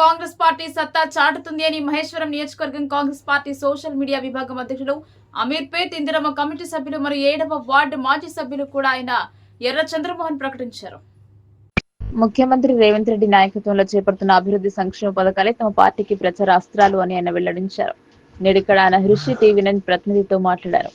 Congress party సత్తా చాటుతుంది అని మహేశ్వరం నియోజకవర్గం కాంగ్రెస్ పార్టీ సోషల్ మీడియా విభాగం అధ్యక్షుడు అమీర్పేట్ ఇందిరమ్మ కమిటీ సభ్యులు మరియు ఏడవ వార్డు మాజీ సభ్యులు కూడా ఆయన ఎర్ర చంద్రమోహన్ ప్రకటించారు. ముఖ్యమంత్రి రేవంత్ రెడ్డి నాయకత్వంలో చేపడుతున్న అభివృద్ధి సంక్షేమ పథకాలే తమ పార్టీకి ప్రచార అస్త్రాలు అని ఆయన వెల్లడించారు. నేడు ఆయన హృషి టీవీ నైన్ ప్రతినిధితో మాట్లాడారు.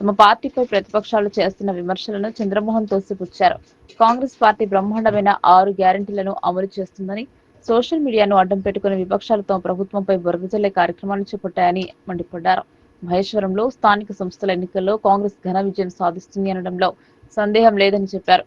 తమ పార్టీపై ప్రతిపక్షాలు చేస్తున్న విమర్శలను చంద్రమోహన్ తోసిపుచ్చారు. కాంగ్రెస్ పార్టీ బ్రహ్మాండమైన ఆరు గ్యారంటీలను అమలు చేస్తుందని సోషల్ మీడియాను అడ్డం పెట్టుకుని విపక్షాలతో ప్రభుత్వంపై బురదజల్లే కార్యక్రమాలు చేపట్టాయని మండిపడ్డారు. మహేశ్వరంలో స్థానిక సంస్థల ఎన్నికల్లో కాంగ్రెస్ ఘన విజయం సాధిస్తుంది అనడంలో సందేహం లేదని చెప్పారు.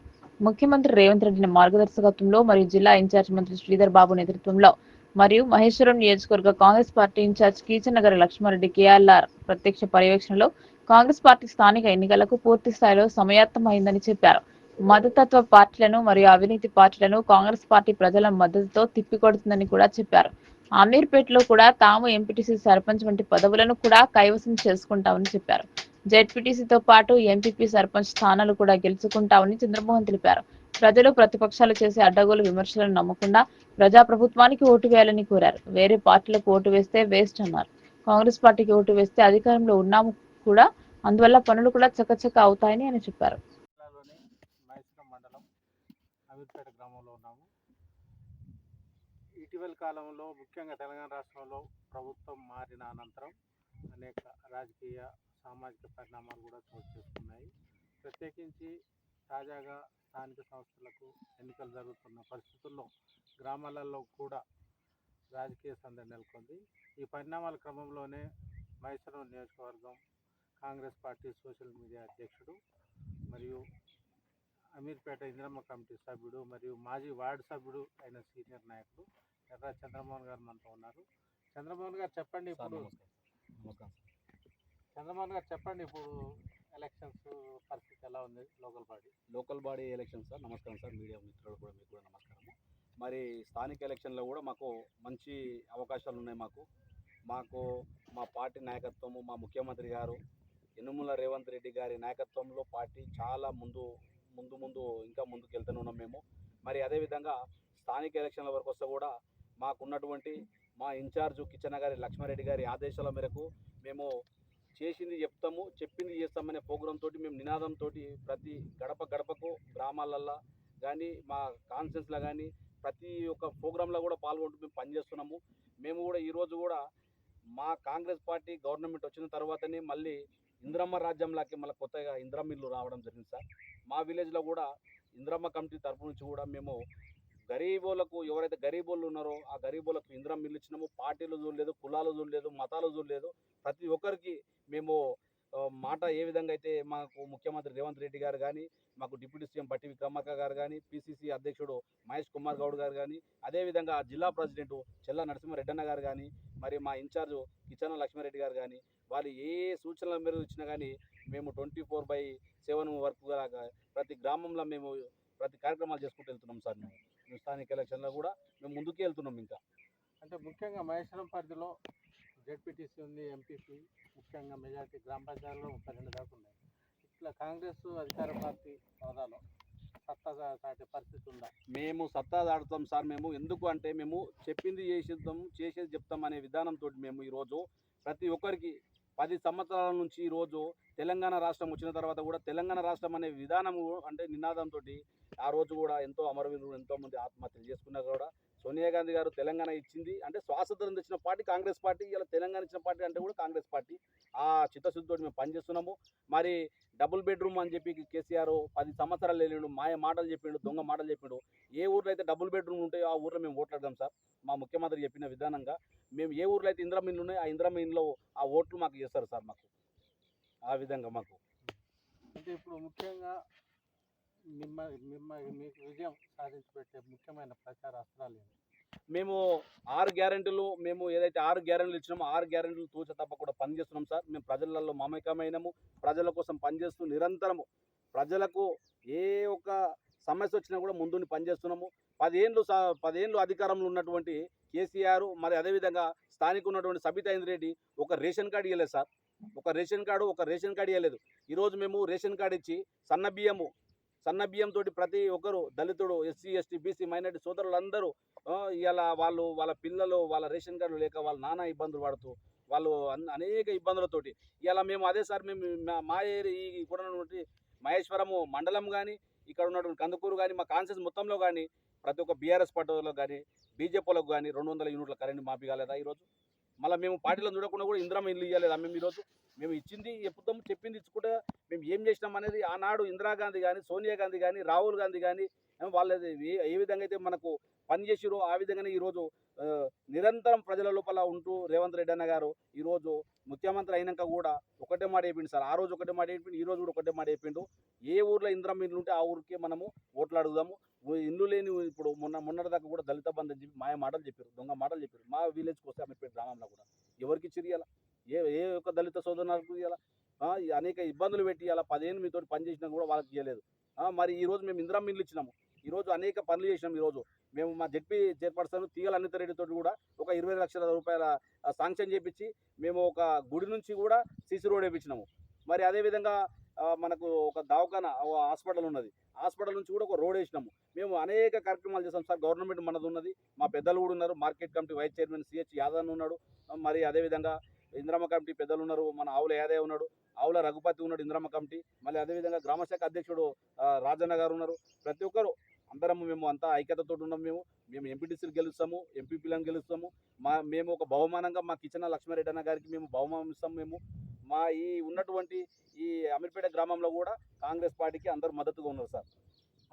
ముఖ్యమంత్రి రేవంత్ రెడ్డి మార్గదర్శకత్వంలో మరియు జిల్లా ఇన్ఛార్జ్ మంత్రి శ్రీధర్ బాబు నేతృత్వంలో మరియు మహేశ్వరం నియోజకవర్గ Congress party in-charge Kichannagari Lakshma Reddy KRR ప్రత్యక్ష పర్యవేక్షణలో కాంగ్రెస్ పార్టీ స్థానిక ఎన్నికలకు పూర్తి స్థాయిలో సమయాత్తమైందని చెప్పారు. మతతత్వ పార్టీలను మరియు అవినీతి పార్టీలను కాంగ్రెస్ పార్టీ ప్రజల మద్దతుతో తిప్పికొడుతుందని కూడా చెప్పారు. అమీర్పేటలో కూడా తాము ఎంపీటీసీ సర్పంచ్ వంటి పదవులను కూడా కైవసం చేసుకుంటామని చెప్పారు. జెడ్పీటీసీతో పాటు ఎంపీపీ సర్పంచ్ స్థానాలు కూడా గెలుచుకుంటామని చంద్రమోహన్ తెలిపారు. ప్రజలు ప్రతిపక్షాలు చేసే అడ్డగోలు విమర్శలను నమ్మకుండా ప్రజాప్రభుత్వానికి ఓటు వేయాలని కోరారు. వేరే పార్టీలకు ఓటు వేస్తే వేస్ట్ అన్నారు. కాంగ్రెస్ పార్టీకి ఓటు వేస్తే అధికారంలో ఉన్నాము కూడా అందువల్ల పనులు కూడా చకచక అవుతాయని ఆయన చెప్పారు. అమీర్పేట గ్రామంలో ఉన్నాము. ఇటీవల కాలంలో ముఖ్యంగా తెలంగాణ రాష్ట్రంలో ప్రభుత్వం మారిన అనంతరం అనేక రాజకీయ సామాజిక పరిణామాలు కూడా చోటు చేసుకున్నాయి. ప్రత్యేకించి తాజాగా స్థానిక సంస్థలకు ఎన్నికలు జరుగుతున్న పరిస్థితుల్లో గ్రామాలలో కూడా రాజకీయ సందడి నెలకొంది. ఈ పరిణామాల క్రమంలోనే మైసూరు నియోజకవర్గం కాంగ్రెస్ పార్టీ సోషల్ మీడియా అధ్యక్షుడు మరియు అమీర్పేట ఇందిరమ్మ కమిటీ సభ్యుడు మరియు మాజీ వార్డు సభ్యుడు అయిన సీనియర్ నాయకుడు ఎర్ర చంద్రమోహన్ గారు మనతో ఉన్నారు. చంద్రమోహన్ గారు చెప్పండి ఇప్పుడు. చంద్రమోహన్ గారు చెప్పండి ఇప్పుడు ఎలక్షన్స్ పరిస్థితి ఎలా ఉంది local body? Local body election sir నమస్కారం సార్. మీడియా మిత్రులు కూడా మీకు కూడా నమస్కారము. మరి స్థానిక ఎలక్షన్లో కూడా మాకు మంచి అవకాశాలు ఉన్నాయి మాకు. మాకు మా పార్టీ నాయకత్వము మా ముఖ్యమంత్రి గారు యనుమల రేవంత్ రెడ్డి గారి నాయకత్వంలో పార్టీ చాలా ముందు ముందు ముందు ఇంకా ముందుకు వెళ్తూనే ఉన్నాం మేము. మరి అదేవిధంగా స్థానిక ఎలక్షన్ల వరకు వస్తే కూడా మాకున్నటువంటి మా ఇన్ఛార్జు కిచెన్ గారి లక్ష్మారెడ్డి గారి ఆదేశాల మేరకు మేము చేసింది చెప్తాము చెప్పింది చేస్తామనే ప్రోగ్రామ్ తోటి మేము నినాదంతో ప్రతి గడప గడపకు గ్రామాలల్లో కానీ మా కాన్ఫరెన్స్లో కానీ ప్రతి ఒక్క ప్రోగ్రాంలో కూడా పాల్గొంటూ మేము పనిచేస్తున్నాము. మేము కూడా ఈరోజు కూడా మా కాంగ్రెస్ పార్టీ గవర్నమెంట్ వచ్చిన తర్వాతనే మళ్ళీ ఇంద్రమ్మ రాజ్యంలోకి మళ్ళీ కొత్తగా ఇంద్రమ్మ ఇల్లు రావడం జరిగింది సార్. మా విలేజ్లో కూడా ఇంద్రమ్మ కమిటీ తరపు నుంచి కూడా మేము గరీబోలకు ఎవరైతే గరీబోళ్ళు ఉన్నారో ఆ గరీబోలకు ఇంద్రం ఇల్లు ఇచ్చినాము. పార్టీలు చూడలేదు కులాలు చూడలేదు మతాలు చూడలేదు. ప్రతి ఒక్కరికి మేము మాట ఏ విధంగా అయితే మాకు ముఖ్యమంత్రి రేవంత్ రెడ్డి గారు కానీ మాకు డిప్యూటీ సీఎం బట్టి విక్రమార్క గారు కానీ పిసిసి అధ్యక్షుడు మహేష్ కుమార్ గౌడ్ గారు కానీ అదేవిధంగా జిల్లా ప్రెసిడెంట్ చెల్ల నరసింహారెడ్డన్న గారు కానీ మరి మా ఇన్ఛార్జ్ కిచన లక్ష్మారెడ్డి గారు కానీ వాళ్ళు ఏ సూచనల మేరకు ఇచ్చినా కానీ మేము twenty four by seven work లాగా ప్రతి గ్రామంలో మేము ప్రతి కార్యక్రమాలు చేసుకుంటూ వెళ్తున్నాం సార్ మేము. మేము స్థానిక ఎలక్షన్లో కూడా మేము ముందుకే వెళ్తున్నాం ఇంకా. అంటే ముఖ్యంగా మహేశ్వరం పరిధిలో జెడ్పీటీసీ ఉంది ఎంపీపీ ముఖ్యంగా మెజార్టీ గ్రామ పంచాయతీలో ముప్పై రెండు దాకా ఉన్నాయి. ఇట్లా కాంగ్రెస్ అధికార పార్టీ హోదాలో సత్తా చాటే పరిస్థితి ఉందా? మేము సత్తా దాడుతాం సార్ మేము. ఎందుకు అంటే మేము చెప్పింది చేసేద్దాం చేసేది చెప్తాం అనే విధానంతో మేము ఈరోజు ప్రతి ఒక్కరికి పది సంవత్సరాల నుంచి ఈరోజు తెలంగాణ రాష్ట్రం వచ్చిన తర్వాత కూడా తెలంగాణ రాష్ట్రం అనే విధానము అంటే నినాదంతో ఆ రోజు కూడా ఎంతో అమరవీరులు ఎంతోమంది ఆత్మహత్యలు చేసుకున్నా కూడా. సోనియా గాంధీ గారు తెలంగాణ ఇచ్చింది. అంటే స్వాతంత్రం తెచ్చిన పార్టీ కాంగ్రెస్ పార్టీ ఇలా తెలంగాణ ఇచ్చిన పార్టీ అంటే కూడా కాంగ్రెస్ పార్టీ. ఆ చిత్తశుద్ధితో మేము పనిచేస్తున్నాము. మరి డబుల్ బెడ్రూమ్ అని చెప్పి కేసీఆర్ పది సంవత్సరాలు వెళ్ళిండు మాయ మాటలు చెప్పిండు దొంగ మాటలు చెప్పిండు. ఏ ఊర్లో అయితే డబుల్ బెడ్రూమ్ ఉంటాయో ఆ ఊర్లో మేము ఓట్లాడదాం సార్. మా ముఖ్యమంత్రి చెప్పిన విధానంగా మేము ఏ ఊర్లో అయితే ఇంద్రమ ఇల్లు ఉన్నాయో ఆ ఇంద్రమ ఇంట్లో ఆ ఓట్లు మాకు చేస్తారు సార్ మాకు. ఆ విధంగా మాకు. అంటే ఇప్పుడు ముఖ్యంగా మిమ్మ మిమ్మ మీకు విజయం సాధించబెట్టే ముఖ్యమైన ప్రచార అస్త్రాలు ఏంటి మేము ఆరు గ్యారెంటీలు మేము ఏదైతే ఆరు గ్యారెంటీలు ఇచ్చినామో ఆరు గ్యారెంటీలు తూచ తప్పకుండా పనిచేస్తున్నాం సార్. మేము ప్రజలలో మమకమైనము ప్రజల కోసం పనిచేస్తూ నిరంతరము ప్రజలకు ఏ ఒక్క సమస్య వచ్చినా కూడా ముందుని పనిచేస్తున్నాము. పదేళ్ళు స పదేళ్ళు అధికారంలో ఉన్నటువంటి కేసీఆర్ మరి అదేవిధంగా స్థానిక ఉన్నటువంటి సబితా ఇంద్రెడ్డి ఒక రేషన్ కార్డు ఇవ్వలేదు సార్. ఒక రేషన్ కార్డు ఒక రేషన్ కార్డు ఇవ్వలేదు ఈరోజు మేము రేషన్ కార్డు ఇచ్చి సన్న బియ్యము సన్నబియ్యంతో ప్రతి ఒక్కరు దళితుడు ఎస్సీ ఎస్టీ బీసీ మైనార్టీ సోదరులందరూ ఇలా వాళ్ళు వాళ్ళ పిల్లలు వాళ్ళ రేషన్ కార్డు లేక వాళ్ళ నానా ఇబ్బందులు పడుతూ వాళ్ళు అనేక ఇబ్బందులతోటి. ఇలా మేము అదే సార్ మేము మా- మా ఏరియా ఈ కూడా ఉన్నటువంటి మహేశ్వరము మండలం కానీ ఇక్కడ ఉన్నటువంటి కందుకూరు కానీ మా కాన్సెన్స్ మొత్తంలో కానీ ప్రతి ఒక్క బీఆర్ఎస్ పార్టీలో కానీ బీజేపీలకు కానీ రెండు వందల యూనిట్ల కరెంట్ మాపి కాలేదా ఈరోజు? మళ్ళీ మేము పార్టీలో చూడకుండా కూడా ఇందిరా ఇల్లు ఇవ్వలేదా మేము ఈరోజు మేము ఇచ్చింది చెప్తాము చెప్పింది ఇచ్చుకుంటే మేము ఏం చేసినాం అనేది ఆనాడు ఇందిరాగాంధీ కానీ సోనియా గాంధీ కానీ రాహుల్ గాంధీ కానీ వాళ్ళది ఏ- విధంగా అయితే మనకు పనిచేసిరో ఆ విధంగానే ఈరోజు నిరంతరం ప్రజల లోపల ఉంటూ రేవంత్ రెడ్డి అన్న గారు ఈరోజు ముఖ్యమంత్రి అయినాక కూడా ఒకటే మాట చెప్పిండు సార్. ఆ రోజు ఒకటే మాట చెప్పిండు ఈ రోజు కూడా ఒకటే మాట చెప్పిండు. ఏ ఊర్లో ఇంద్రం ఇల్లు ఉంటే ఆ ఊరికే మనము ఓట్లు అడుగుదాము. ఇల్లు లేని ఇప్పుడు మొన్న మొన్నటిదాకా కూడా దళిత బంధు అని చెప్పి మాయ మాటలు చెప్పారు దొంగ మాటలు చెప్పారు. మా విలేజ్కి వస్తే అమీర్పేట గ్రామంలో కూడా. ఎవరికి చిరియాల ఏ ఏ ఒక్క దళిత సోదరులకు ఇవ్వాలా అనేక ఇబ్బందులు పెట్టి ఇలా పదిహేను మీతో పనిచేసినా కూడా వాళ్ళకి ఇవ్వలేదు మరి ఈరోజు మేము ఇందిరా ఇల్లు ఇచ్చినాము. ఈరోజు అనేక పనులు చేసినాం ఈ రోజు మేము మా జడ్పీ చైర్పర్సన్ తీగల అనితరెడ్డితో కూడా ఒక ఇరవై లక్షల రూపాయల శాంక్షన్ చేపించి మేము ఒక గుడి నుంచి కూడా సీసీ రోడ్ వేయించినాము మరి అదేవిధంగా మనకు ఒక దవాఖాన హాస్పిటల్ ఉన్నది. హాస్పిటల్ నుంచి కూడా ఒక రోడ్ వేసినాము. మేము అనేక కార్యక్రమాలు చేసాం. సార్ గవర్నమెంట్ మనది ఉన్నది. మా పెద్దలు కూడా ఉన్నారు. Market committee vice chairman CH Yadav ఉన్నాడు. మరి అదేవిధంగా ఇంద్రమ్మ కమిటీ పెద్దలు ఉన్నారు. మన ఆవుల యాదయ్య ఉన్నాడు. ఆవుల రఘుపతి ఉన్నాడు ఇంద్రమ్మ కమిటీ. మళ్ళీ అదేవిధంగా గ్రామశాఖ అధ్యక్షుడు రాజన్న గారు ఉన్నారు. ప్రతి ఒక్కరు అందరము మేము అంతా ఐక్యతతో ఉన్నాం మేము. మేము ఎంపీటీసీలు గెలుస్తాము ఎంపీపీలను గెలుస్తాము. మా మేము ఒక బహుమానంగా మా కిచెన లక్ష్మారెడ్డి అన్న గారికి మేము బహుమానం ఇస్తాం మేము. మా ఈ ఉన్నటువంటి ఈ అమీర్పేట గ్రామంలో కూడా కాంగ్రెస్ పార్టీకి అందరూ మద్దతుగా ఉన్నారు సార్.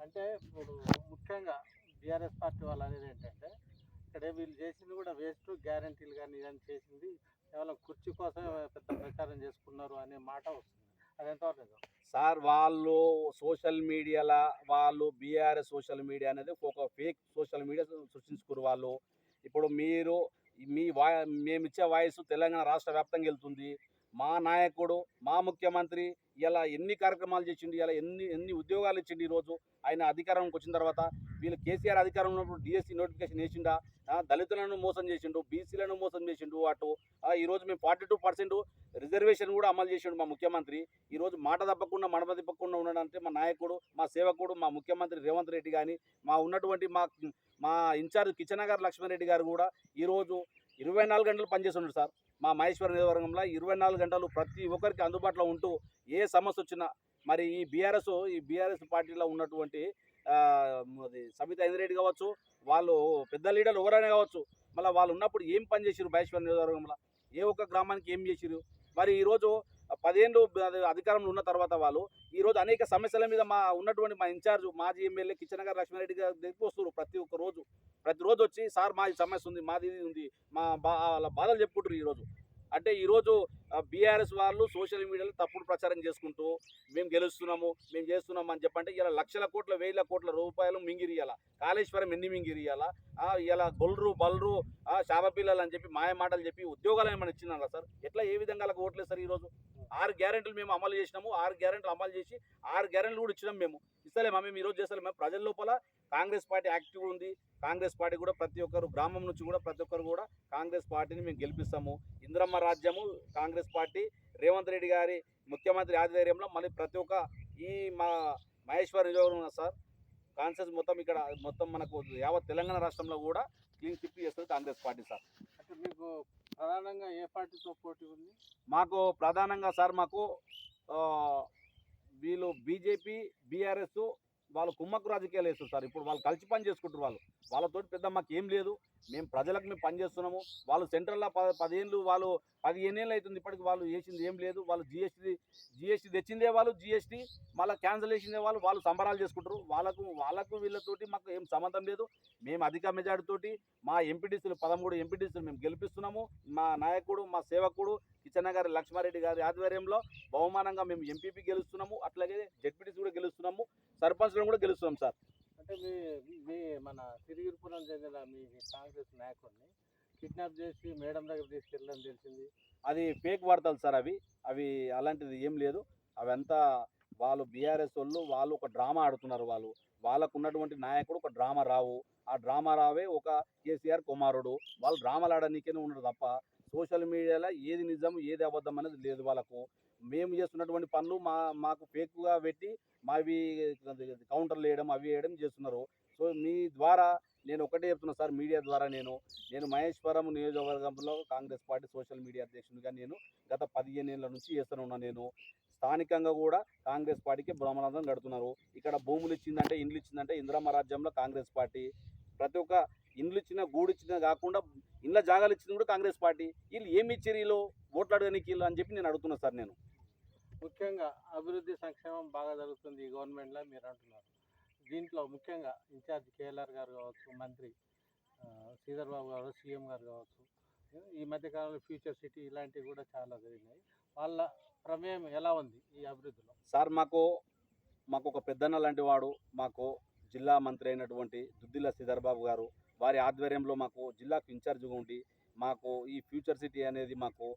అంటే ఇప్పుడు ముఖ్యంగా బీఆర్ఎస్ పార్టీ వాళ్ళు అనేది ఏంటంటే ఇక్కడ వీళ్ళు చేసింది కూడా వేస్ట్ గ్యారంటీలు కానీ ఇదని చేసింది. కేవలం కుర్చీ కోసం పెద్ద ప్రచారం చేసుకున్నారు అనే మాట వస్తుంది. సార్ వాళ్ళు సోషల్ మీడియాల వాళ్ళు బీఆర్ఎస్ సోషల్ మీడియా అనేది ఒక ఫేక్ సోషల్ మీడియా సృష్టించుకురు వాళ్ళు. ఇప్పుడు మీరు మీ వా మేము ఇచ్చే వాయిస్ తెలంగాణ రాష్ట్ర వ్యాప్తంగా వెళ్తుంది. మా నాయకుడు మా ముఖ్యమంత్రి ఇలా ఎన్ని కార్యక్రమాలు చేసిండు ఇలా ఎన్ని ఎన్ని ఉద్యోగాలు ఇచ్చిండు ఈరోజు ఆయన అధికారంకి వచ్చిన తర్వాత వీళ్ళు కేసీఆర్ అధికారం ఉన్నప్పుడు డిఎస్సి నోటిఫికేషన్ వేసిండా? దళితులను మోసం చేసిండు బీసీలను మోసం చేసిండు అటు. ఈరోజు మేము ఫార్టీ టూ పర్సెంట్ రిజర్వేషన్ కూడా అమలు చేసిండు మా ముఖ్యమంత్రి. ఈరోజు మాట తప్పకుండా మడమ తిప్పకుండా ఉన్నాడంటే మా నాయకుడు మా సేవకుడు మా ముఖ్యమంత్రి రేవంత్ రెడ్డి కానీ మా ఉన్నటువంటి మా మా ఇన్ఛార్జ్ కిచెన్ గారు లక్ష్మణరెడ్డి గారు కూడా ఈరోజు ఇరవై నాలుగు గంటలు పనిచేస్తున్నాడు సార్. మా మహేశ్వర నియోజకవర్గంలో ఇరవై నాలుగు గంటలు ప్రతి ఒక్కరికి అందుబాటులో ఉంటూ ఏ సమస్య వచ్చినా మరి ఈ బీఆర్ఎస్ ఈ బీఆర్ఎస్ పార్టీలో ఉన్నటువంటి అది సబితా ఇంద్రెడ్డి కావచ్చు వాళ్ళు పెద్ద లీడర్లు ఎవరైనా కావచ్చు మళ్ళీ వాళ్ళు ఉన్నప్పుడు ఏం పని చేసిరు మహేశ్వర నియోజకవర్గంలో? ఏ ఒక్క గ్రామానికి ఏం చేసిరు మరి ఈరోజు పదిహేను అధికారంలో ఉన్న తర్వాత వాళ్ళు ఈరోజు అనేక సమస్యల మీద మా ఉన్నటువంటి మా ఇన్ఛార్జ్ మాజీ ఎమ్మెల్యే కిచెన్ గారు లక్ష్మారెడ్డి గారు దగ్గరికి వస్తారు ప్రతి ఒక్క రోజు. ప్రతిరోజు వచ్చి సార్ మాది సమస్య ఉంది మాది ఇది ఉంది మా బా వాళ్ళ బాధలు చెప్పుకుంటారు ఈరోజు అంటే ఈరోజు బీఆర్ఎస్ వాళ్ళు సోషల్ మీడియాలో తప్పుడు ప్రచారం చేసుకుంటూ మేము గెలుస్తున్నాము మేము చేస్తున్నాము అని చెప్పంటే ఇలా లక్షల కోట్ల వేల కోట్ల రూపాయలు మింగిరియాల? కాళేశ్వరం ఎన్ని మింగిరియాల? ఇలా గొల్రు బల్రు శాపపిల్లలు అని చెప్పి మాయ మాటలు చెప్పి ఉద్యోగాలు ఏమైనా ఇచ్చినారా సార్? ఎట్లా ఏ విధంగా అలా ఓట్లేదు సార్ ఈరోజు ఆరు గ్యారెంటీలు మేము అమలు చేసినాము ఆరు గ్యారెంటీలు అమలు చేసి ఆరు గ్యారెంటీలు కూడా ఇచ్చినాం మేము. ఇస్తలేమా మేము ఈరోజు చేస్తలేము ప్రజల లోపల కాంగ్రెస్ పార్టీ యాక్టివ్ ఉంది. కాంగ్రెస్ పార్టీ కూడా ప్రతి ఒక్కరు గ్రామం నుంచి కూడా ప్రతి ఒక్కరు కూడా కాంగ్రెస్ పార్టీని మేము గెలిపిస్తాము. ఇంద్రమ్మ రాజ్యము కాంగ్రెస్ పార్టీ. రేవంత్ రెడ్డి గారి ముఖ్యమంత్రి ఆధ్వర్యంలో మళ్ళీ ప్రతి ఒక్క ఈ మా మహేశ్వర్ నియోజకవర్గం సార్ కాన్సెన్స్ మొత్తం ఇక్కడ మొత్తం మనకు యావత్ తెలంగాణ రాష్ట్రంలో కూడా క్లీన్ చిప్ చేస్తుంది కాంగ్రెస్ పార్టీ సార్. అంటే మీకు ప్రధానంగా ఏ పార్టీతో పోటీ ఉంది? మాకు ప్రధానంగా సార్ మాకు వీళ్ళు బీజేపీ బీఆర్ఎస్ వాళ్ళు కుమ్మక్కు రాజకీయాలు వేస్తారు సార్. ఇప్పుడు వాళ్ళు కలిసి పని చేసుకుంటారు వాళ్ళు. వాళ్ళతో పెద్ద మాకు ఏం లేదు. మేము ప్రజలకు మేము పని చేస్తున్నాము. వాళ్ళు సెంట్రల్లో ప పదిహేనులు వాళ్ళు పదిహేను ఏళ్ళు అవుతుంది ఇప్పటికి వాళ్ళు చేసింది ఏం లేదు. వాళ్ళు జిఎస్టీ జిఎస్టీ తెచ్చిందే వాళ్ళు జిఎస్టీ మళ్ళీ క్యాన్సిల్ చేసిందే వాళ్ళు వాళ్ళు సంబరాలు చేసుకుంటారు. వాళ్ళకు వాళ్ళకు వీళ్ళతోటి మాకు ఏం సంబంధం లేదు. మేము అధిక మెజార్టీతోటి మా ఎంపీటీసీలు పదమూడు ఎంపీటీసీలు మేము గెలిపిస్తున్నాము. మా నాయకుడు మా సేవకుడు కిచెన్న గారి లక్ష్మారెడ్డి గారి ఆధ్వర్యంలో బహుమానంగా మేము ఎంపీపీ గెలుస్తున్నాము. అట్లాగే జడ్పీటీసీ కూడా గెలుస్తున్నాము. సర్పంచ్లను కూడా గెలుస్తున్నాం సార్. అంటే మీ మీ మన తిరిగిరిపురం చెందిన మీ కాంగ్రెస్ నాయకుడిని కిడ్నాప్ చేసి మేడం దగ్గర తీసుకెళ్ళని తెలిసింది. అది ఫేక్ వార్తలు సార్ అవి. అవి అలాంటిది ఏం లేదు. అవంతా వాళ్ళు బీఆర్ఎస్ వాళ్ళు వాళ్ళు ఒక డ్రామా ఆడుతున్నారు వాళ్ళు. వాళ్ళకు ఉన్నటువంటి నాయకుడు ఒక డ్రామా రావు. ఆ డ్రామా రావే ఒక కేసీఆర్ కుమారుడు. వాళ్ళు డ్రామాలు ఆడనీకే ఉన్నారు తప్ప. సోషల్ మీడియాలో ఏది నిజం ఏది అబద్ధం అనేది లేదు వాళ్ళకు. మేము చేస్తున్నటువంటి పనులు మా మాకు ఫేక్గా పెట్టి మావి కౌంటర్లు వేయడం అవి వేయడం చేస్తున్నారు. సో మీ ద్వారా నేను ఒకటే చెప్తున్నా సార్ మీడియా ద్వారా నేను. నేను మహేశ్వరం నియోజకవర్గంలో కాంగ్రెస్ పార్టీ సోషల్ మీడియా అధ్యక్షునిగా నేను గత పదిహేను ఏళ్ళ నుంచి చేస్తూనే ఉన్నా నేను. స్థానికంగా కూడా కాంగ్రెస్ పార్టీకి బ్రహ్మానందం గడుతున్నారు ఇక్కడ భూములు ఇచ్చిందంటే ఇండ్లు ఇచ్చిందంటే ఇందిరమ్మ రాజ్యంలో కాంగ్రెస్ పార్టీ. ప్రతి ఒక్క ఇండ్లు ఇచ్చిన గూడు ఇచ్చిన కాకుండా ఇండ్ల జాగాలు ఇచ్చింది కూడా కాంగ్రెస్ పార్టీ. వీళ్ళు ఏమి ఇచ్చారు వీళ్ళు? వీళ్ళు అని చెప్పి నేను అడుగుతున్నా సార్ నేను. ముఖ్యంగా అభివృద్ధి సంక్షేమం బాగా జరుగుతుంది ఈ గవర్నమెంట్లో మీరు అంటున్నారు. దీంట్లో ముఖ్యంగా ఇన్ఛార్జ్ కేఎల్ఆర్ గారు కావచ్చు మంత్రి శ్రీధర్ బాబు గారు సీఎం గారు కావచ్చు ఈ మధ్యకాలంలో ఫ్యూచర్ సిటీ ఇలాంటివి కూడా చాలా జరిగినాయి. వాళ్ళ ప్రమేయం ఎలా ఉంది ఈ అభివృద్ధిలో? సార్ మాకు మాకు ఒక పెద్దన్న లాంటి వాడు మాకు జిల్లా మంత్రి అయినటువంటి దుద్దిల్ల శ్రీధర్బాబు గారు వారి ఆధ్వర్యంలో మాకు జిల్లాకు ఇన్ఛార్జ్గా ఉండి మాకు ఈ ఫ్యూచర్ సిటీ అనేది మాకు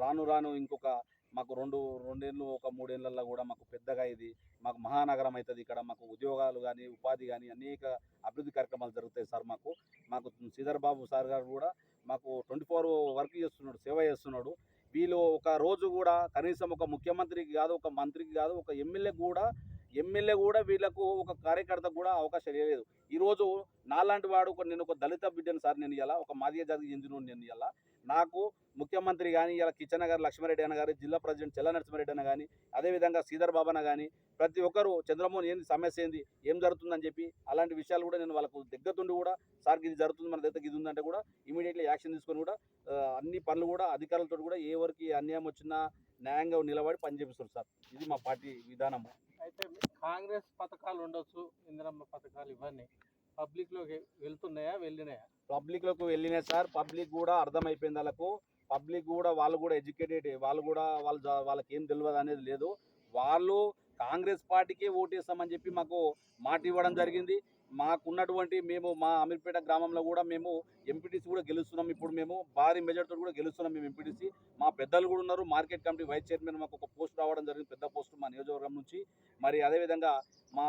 రాను రాను ఇంకొక మాకు రెండు రెండేళ్ళు ఒక మూడేళ్ళల్లో కూడా మాకు పెద్దగా ఇది మాకు మహానగరం అవుతుంది ఇక్కడ మాకు ఉద్యోగాలు కానీ ఉపాధి కానీ అనేక అభివృద్ధి కార్యక్రమాలు జరుగుతాయి సార్ మాకు. మాకు శ్రీధర్ బాబు సార్ గారు కూడా మాకు ట్వంటీ ఫోర్ వర్క్ చేస్తున్నాడు సేవ చేస్తున్నాడు. వీళ్ళు ఒక రోజు కూడా కనీసం ఒక ముఖ్యమంత్రికి కాదు ఒక మంత్రికి కాదు ఒక ఎమ్మెల్యే కూడా ఎమ్మెల్యే కూడా వీళ్ళకు ఒక కార్యకర్తకు కూడా అవకాశం లేదు ఈరోజు నాలాంటి వాడు ఒక నేను ఒక దళిత బిడ్డను సార్ నేను ఇలా ఒక మాదిగ జాతికి చెందిన నేను ఇలా నాకు ముఖ్యమంత్రి కానీ ఇలా కిచెన్ గారు లక్ష్మారెడ్డి అన్న గారు జిల్లా ప్రెసిడెంట్ చెల్ల నరసింహారెడ్డి అన్న కానీ అదేవిధంగా శ్రీధర్ బాబన్న కానీ ప్రతి ఒక్కరు చంద్రమోహన్ ఏంది సమస్య ఏంది ఏం జరుగుతుందని చెప్పి అలాంటి విషయాలు కూడా నేను వాళ్ళకు దగ్గరుండి కూడా సార్ ఇది జరుగుతుంది మన దగ్గర ఇది ఉందంటే కూడా ఇమీడియట్లీ యాక్షన్ తీసుకొని కూడా అన్ని పనులు కూడా అధికారులతో కూడా ఏ వరకు అన్యాయం వచ్చినా న్యాయంగా నిలబడి పనిచేపిస్తారు సార్. ఇది మా పార్టీ విధానము అయితే కాంగ్రెస్ పథకాలు ఉండొచ్చు ఇందిరమ్మ పథకాలు ఇవన్నీ. పబ్లిక్లోకి వెళ్తున్నాయా వెళ్ళినాయా? పబ్లిక్లోకి వెళ్ళినాయి సార్ పబ్లిక్ కూడా అర్థమైపోయింది వాళ్ళకు. పబ్లిక్ కూడా వాళ్ళు కూడా ఎడ్యుకేటెడ్ వాళ్ళు కూడా వాళ్ళు వాళ్ళకి ఏం తెలియదు అనేది లేదు. వాళ్ళు కాంగ్రెస్ పార్టీకే ఓటేస్తామని చెప్పి మాకు మాట ఇవ్వడం జరిగింది. మాకున్నటువంటి మేము మా అమీర్పేట గ్రామంలో కూడా మేము ఎంపీటీసీ కూడా గెలుస్తున్నాం. ఇప్పుడు మేము భారీ మెజార్టీతో కూడా గెలుస్తున్నాం మేము ఎంపీటీసీ మా పెద్దలు కూడా ఉన్నారు. మార్కెట్ కమిటీ వైస్ చైర్మన్ మాకు ఒక పోస్ట్ రావడం జరిగింది. పెద్ద పోస్ట్ మా నియోజకవర్గం నుంచి. మరి అదేవిధంగా మా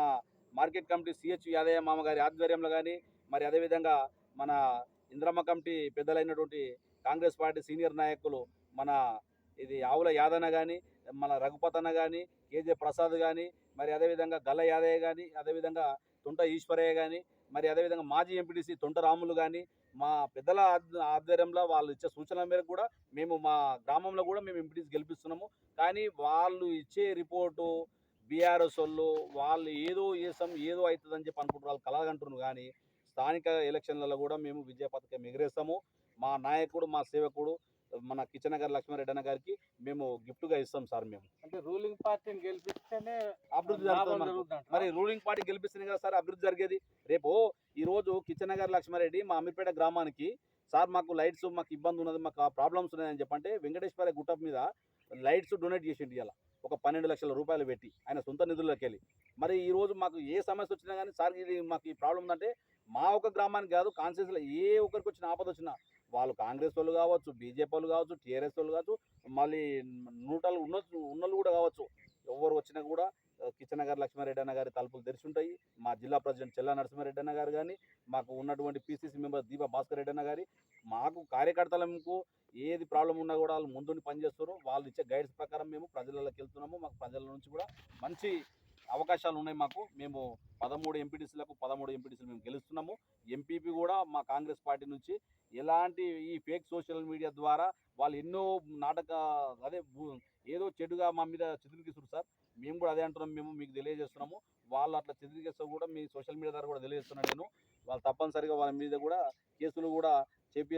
మార్కెట్ కమిటీ సిహెచ్ యాదయ్య మామ గారి ఆధ్వర్యంలో కానీ మరి అదేవిధంగా మన ఇంద్రమ్మ కమిటీ పెద్దలైనటువంటి కాంగ్రెస్ పార్టీ సీనియర్ నాయకులు మన ఇది ఆవుల యాదన్న కానీ మన రఘుపతన్న కానీ కేజే ప్రసాద్ కానీ మరి అదేవిధంగా గల్ల యాదయ్య కానీ అదేవిధంగా తుంట ఈశ్వరయ్య కానీ మరి అదేవిధంగా మాజీ ఎంపీటీసీ తుంట రాములు కానీ మా పెద్దల ఆధ్వర్యంలో వాళ్ళు ఇచ్చే సూచనల మేరకు కూడా మేము మా గ్రామంలో కూడా మేము ఎంపీటీసీ గెలిపిస్తున్నాము. కానీ వాళ్ళు ఇచ్చే రిపోర్టు బీఆర్ఎస్ వాళ్ళు వాళ్ళు ఏదో చేసాం ఏదో అవుతుందని చెప్పి అనుకుంటారు వాళ్ళు కలగంటున్నారు కానీ స్థానిక ఎలక్షన్లలో కూడా మేము విజయ పథకం ఎగిరేస్తాము. మా నాయకుడు మా సేవకుడు మన కిచెన్ గారి లక్ష్మారెడ్డి అన్న గారికి మేము గిఫ్ట్గా ఇస్తాం సార్ మేము. అంటే రూలింగ్ పార్టీని గెలిపిస్తేనే అభివృద్ధి జరుగుతుంది? మరి రూలింగ్ పార్టీ గెలిపిస్తుంది కదా సార్ అభివృద్ధి జరిగేది. రేపు ఈ రోజు కిచెన్ గారి లక్ష్మారెడ్డి మా అమీర్పేట గ్రామానికి సార్ మాకు లైట్స్ మాకు ఇబ్బంది ఉన్నది మాకు ప్రాబ్లమ్స్ ఉన్నాయని చెప్పంటే వెంకటేశ్వర గుట్ట మీద లైట్స్ డొనేట్ చేసిండు ఇలా ఒక పన్నెండు లక్షల రూపాయలు పెట్టి ఆయన సొంత నిధుల్లోకి వెళ్ళి. మరి ఈరోజు మాకు ఏ సమస్య వచ్చినా కానీ సార్ ఇది మాకు ఈ ప్రాబ్లం ఉందంటే మా ఒక గ్రామానికి కాదు కాన్స్టిట్యూన్సీలో ఏ ఒక్కరికి వచ్చిన ఆపద వచ్చినా వాళ్ళు కాంగ్రెస్ వాళ్ళు కావచ్చు బీజేపీ వాళ్ళు కావచ్చు టీఆర్ఎస్ వాళ్ళు కావచ్చు మళ్ళీ నూటలు ఉన్న ఉన్నోళ్ళు కూడా కావచ్చు. ఎవరు వచ్చినా కూడా కిచెన్ గారు లక్ష్మారెడ్డి అన్న గారి తలుపులు తెరిచి ఉంటాయి మా జిల్లా ప్రెసిడెంట్ చెల్లా నరసింహారెడ్డి అన్న గారు కానీ మాకు ఉన్నటువంటి పీసీసీ మెంబర్ దీప భాస్కర్ రెడ్డి అన్న గారి మాకు కార్యకర్తలకు ఏది ప్రాబ్లం ఉన్నా కూడా వాళ్ళు ముందుండి పనిచేస్తారు. వాళ్ళు ఇచ్చే గైడ్స్ ప్రకారం మేము ప్రజలలోకి వెళ్తున్నాము. మాకు ప్రజల నుంచి కూడా మంచి అవకాశాలు ఉన్నాయి మాకు. మేము పదమూడు ఎంపీటీసీలకు పదమూడు ఎంపీటీసీలు మేము గెలుస్తున్నాము. ఎంపీపీ కూడా మా కాంగ్రెస్ పార్టీ నుంచి ఎలాంటి ఈ ఫేక్ సోషల్ మీడియా ద్వారా వాళ్ళు ఎన్నో నాటక అదే ఏదో చెడుగా మా మీద చిత్రీకరిస్తారు సార్. మేము కూడా అదే అంటున్నాం మేము మీకు తెలియజేస్తున్నాము. వాళ్ళు అట్లా చిత్రీకరిస్తూ కూడా మీ సోషల్ మీడియా ద్వారా కూడా తెలియజేస్తున్నాను నేను. వాళ్ళు తప్పనిసరిగా వాళ్ళ మీద కూడా కేసులు కూడా చెప్పి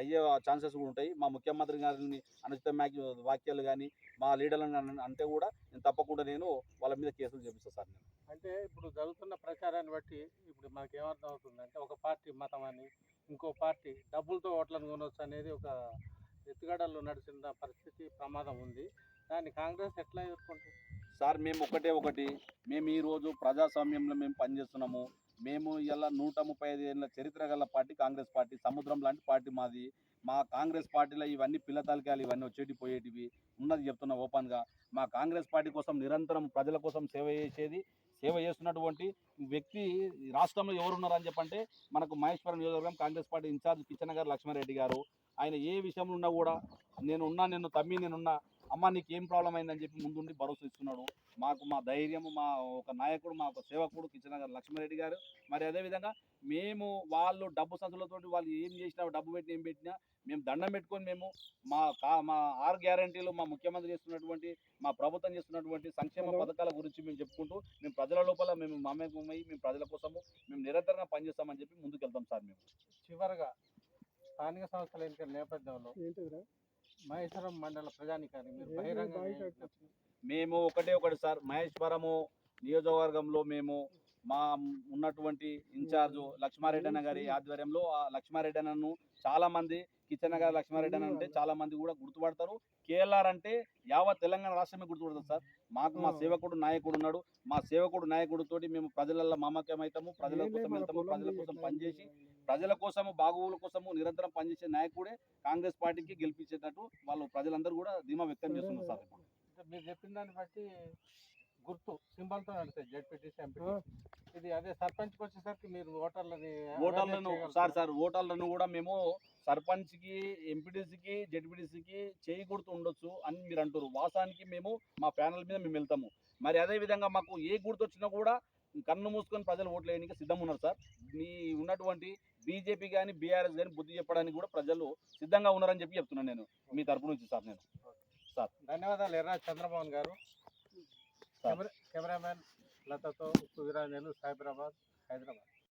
అయ్యే ఛాన్సెస్ కూడా ఉంటాయి. మా ముఖ్యమంత్రి గారిని అనుచిత వాక్యాలు కానీ మా లీడర్లను అంటే కూడా నేను తప్పకుండా నేను వాళ్ళ మీద కేసులు చేపిస్తాను సార్ నేను. అంటే ఇప్పుడు జరుగుతున్న ప్రచారాన్ని బట్టి ఇప్పుడు మనకి ఏమర్థం అవుతుందంటే ఒక పార్టీ మతం అని ఇంకో పార్టీ డబ్బులతో ఓట్లను కొనవచ్చు అనేది ఒక ఎత్తుగడలు నడిచిన పరిస్థితి ప్రమాదం ఉంది. దాన్ని కాంగ్రెస్ ఎట్లా ఎదుర్కొంటుంది? సార్ మేము ఒకటే ఒకటి. మేము ఈరోజు ప్రజాస్వామ్యంలో మేము పనిచేస్తున్నాము. మేము ఇలా నూట ముప్పై ఐదు ఏళ్ళ చరిత్ర గల పార్టీ కాంగ్రెస్ పార్టీ సముద్రం లాంటి పార్టీ మాది. మా కాంగ్రెస్ పార్టీలో ఇవన్నీ పిల్లతాలకాయలు ఇవన్నీ వచ్చేటి పోయేటివి ఉన్నది చెప్తున్నా ఓపెన్గా. మా కాంగ్రెస్ పార్టీ కోసం నిరంతరం ప్రజల కోసం సేవ చేసేది సేవ చేస్తున్నటువంటి వ్యక్తి రాష్ట్రంలో ఎవరున్నారని చెప్పంటే మనకు మహేశ్వరం నియోజకవర్గం కాంగ్రెస్ పార్టీ ఇన్ఛార్జ్ కిచెన్ గారు లక్ష్మారెడ్డి గారు. ఆయన ఏ విషయంలో ఉన్నా కూడా నేను ఉన్నా నేను తమ్మి నేనున్నా అమ్మ నీకు ఏం ప్రాబ్లం అయిందని చెప్పి ముందుండి భరోసా ఇస్తున్నాడు. మాకు మా ధైర్యము మా ఒక నాయకుడు మా ఒక సేవకుడు కిచెన్ గారు లక్ష్మారెడ్డి గారు. మరి అదేవిధంగా మేము వాళ్ళు డబ్బు సంచులతోటి వాళ్ళు ఏం చేసినా డబ్బు పెట్టి ఏం పెట్టినా మేము దండం పెట్టుకొని మేము మా కా మా ఆరు గ్యారంటీలు మా ముఖ్యమంత్రి చేస్తున్నటువంటి మా ప్రభుత్వం చేస్తున్నటువంటి సంక్షేమ పథకాల గురించి మేము చెప్పుకుంటూ మేము ప్రజల లోపల మేము మమేకమై మేము ప్రజల కోసము మేము నిరంతరంగా పనిచేస్తామని చెప్పి ముందుకు వెళ్తాం సార్ మేము. చివరగా స్థానిక సంస్థల ఎన్నికల నేపథ్యంలో మహేశ్వరం మండల ప్రజానికాన్ని మీరు బహిరంగ మేము ఒకటే ఒకటి సార్ మహేశ్వరము నియోజకవర్గంలో మేము మా ఉన్నటువంటి ఇన్ఛార్జు లక్ష్మారెడ్డి అన్న గారి ఆధ్వర్యంలో ఆ లక్ష్మారెడ్డి అన్నను చాలా మంది కిచెన్ గారి లక్ష్మారెడ్డి అన్న అంటే చాలా మంది కూడా గుర్తుపడతారు. కేఎల్ఆర్ అంటే యావత్ తెలంగాణ రాష్ట్రమే గుర్తుపడతారు సార్. మాకు మా సేవకుడు నాయకుడు ఉన్నాడు. మా సేవకుడు నాయకుడితోటి మేము ప్రజలలో మమకం అవుతాము ప్రజల కోసం వెళ్తాము ప్రజల కోసం పనిచేసి ప్రజల కోసము బాగోగుల కోసము నిరంతరం పనిచేసే నాయకుడే కాంగ్రెస్ పార్టీకి గెలిపించేటట్టు వాళ్ళు ప్రజలందరూ కూడా ధీమా వ్యక్తం చేస్తున్నారు సార్ ఇప్పుడు. మీరు చెప్పిన దాన్ని బట్టి గుర్తు సింబల్తో నడుస్తాయి జడ్పీటీసీ ఎంపీ ఇది అదే సర్పంచ్కి వచ్చేసరికి మీరు ఓటర్లని ఓటర్లను సార్ సార్. ఓటర్లను కూడా మేము సర్పంచ్కి ఎంపీటీసీకి జెడ్పీటీసీకి చేయి గుర్తు ఉండొచ్చు అని మీరు అంటారు వాసానికి మేము మా ప్యానల్ మీద మేము వెళ్తాము. మరి అదే విధంగా మాకు ఏ గుర్తు వచ్చినా కూడా కన్ను మూసుకొని ప్రజలు ఓట్లు వేయడానికి సిద్ధంగా ఉన్నారు సార్. మీ ఉన్నటువంటి బీజేపీ కానీ బీఆర్ఎస్ కానీ బుద్ధి చెప్పడానికి కూడా ప్రజలు సిద్ధంగా ఉన్నారని చెప్పి చెప్తున్నాను నేను మీ తరపు నుంచి సార్ నేను. ధన్యవాదాలు ఎర్రా చంద్రమోహన్ గారు. సార్. కెమెరా కెమెరామెన్ లతతో సువిరాజు సైబరాబాద్ హైదరాబాద్.